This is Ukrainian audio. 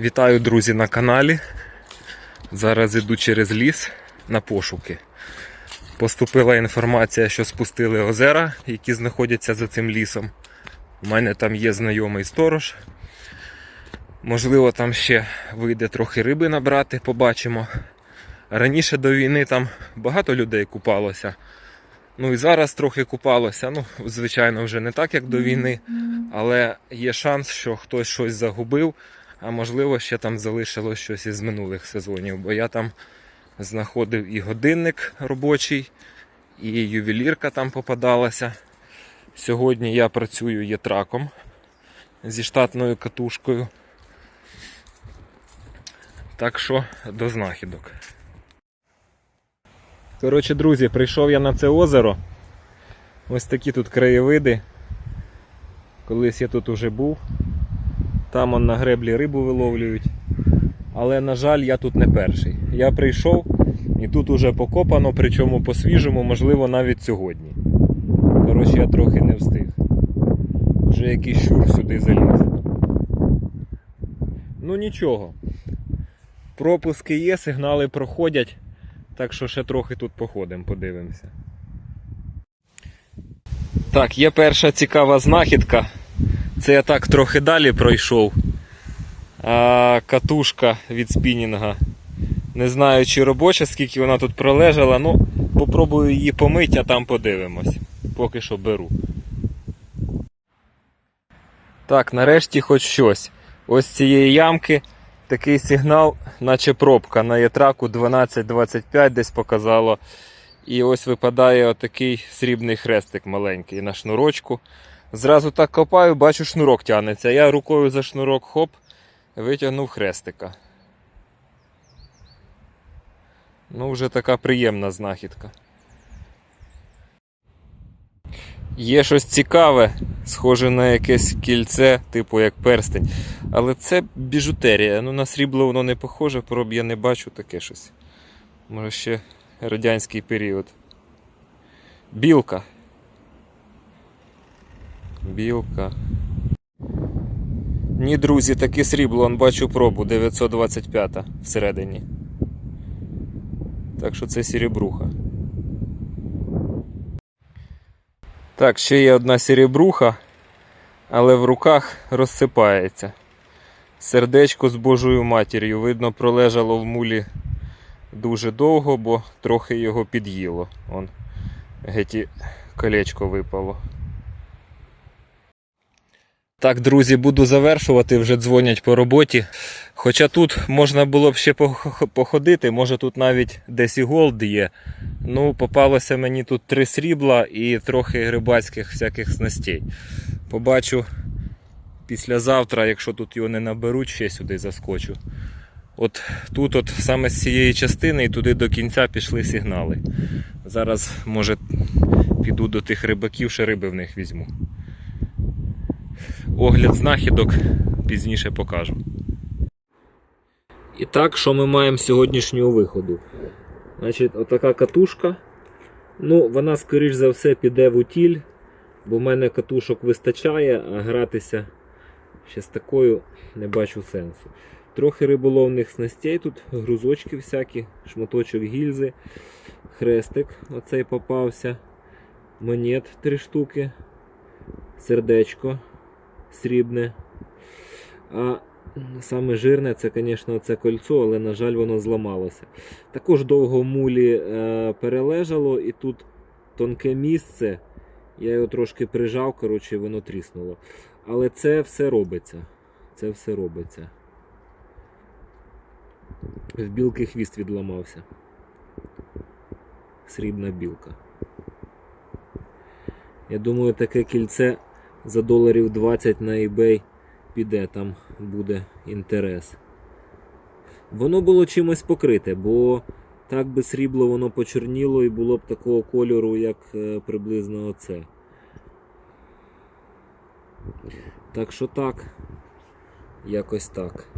Вітаю, друзі, на каналі. Зараз іду через ліс на пошуки. Поступила інформація, що спустили озера, які знаходяться за цим лісом. У мене там є знайомий сторож. Можливо, там ще вийде трохи риби набрати, побачимо. Раніше до війни там багато людей купалося. Ну і зараз трохи купалося. Ну, звичайно, вже не так, як до війни, але є шанс, що хтось щось загубив, а можливо, ще там залишилось щось із минулих сезонів. Бо я там знаходив і годинник робочий, і ювелірка там попадалася. Сьогодні я працюю єтраком зі штатною катушкою. Так що до знахідок. Коротше, друзі, прийшов я на це озеро. Ось такі тут краєвиди. Колись я тут уже був. Там на греблі рибу виловлюють. Але, на жаль, я тут не перший. Я прийшов і тут уже покопано, причому по-свіжому, можливо, навіть сьогодні. Коротше, я трохи не встиг. Вже якийсь щур сюди заліз. Ну нічого. Пропуски є, сигнали проходять. Так що ще трохи тут походимо, подивимося. Так, є перша цікава знахідка. Це я так трохи далі пройшов. А, катушка від спінінга. Не знаю, чи робоча, скільки вона тут пролежала, ну попробую її помити, а там подивимось. Поки що беру. Так, нарешті хоч щось. Ось цієї ямки такий сигнал, наче пробка на єтраку 1225 десь показало. І ось випадає отакий срібний хрестик маленький на шнурочку. Зразу так копаю, бачу, шнурок тягнеться. Я рукою за шнурок хоп, витягнув хрестика. Ну, вже така приємна знахідка. Є щось цікаве, схоже на якесь кільце, типу як перстень. Але це біжутерія. Ну на срібло воно не похоже, проб я не бачу таке щось. Може ще радянський період. Білка. Білка. Ні, друзі, таке срібло, он бачу пробу 925 всередині. Так що це сірібруха. Так, ще є одна сірібруха, але в руках розсипається. Сердечко з Божою матір'ю, видно, пролежало в мулі дуже довго, бо трохи його під'їло. Он геть і колечко випало. Так, друзі, буду завершувати, вже дзвонять по роботі. Хоча тут можна було б ще походити, може тут навіть десь і голд є. Ну, попалося мені тут три срібла і трохи рибацьких всяких снастей. Побачу післязавтра, якщо тут його не наберуть, ще сюди заскочу. От тут, от саме з цієї частини і туди до кінця пішли сигнали. Зараз, може, піду до тих рибаків, ще риби в них візьму. Огляд знахідок пізніше покажу. І так, що ми маємо з сьогоднішнього виходу? Значить, отака катушка. Ну, вона, скоріш за все, піде в утіль, бо в мене катушок вистачає, а гратися ще з такою не бачу сенсу. Трохи риболовних снастей, тут грузочки всякі, шматочок гільзи, хрестик оцей попався, монет три штуки, сердечко срібне. А саме жирне це, звісно, це кольцо, але, на жаль, воно зламалося. Також довго мулі е, перележало, і тут тонке місце. Я його трошки прижав, коротше, воно тріснуло. Але це все робиться. Це все робиться. В білки хвіст відламався. Срібна білка. Я думаю, таке кільце за доларів 20 на eBay піде, там буде інтерес. Воно було чимось покрите, бо так би срібло воно почорніло і було б такого кольору, як е, приблизно оце. Так що так, якось так.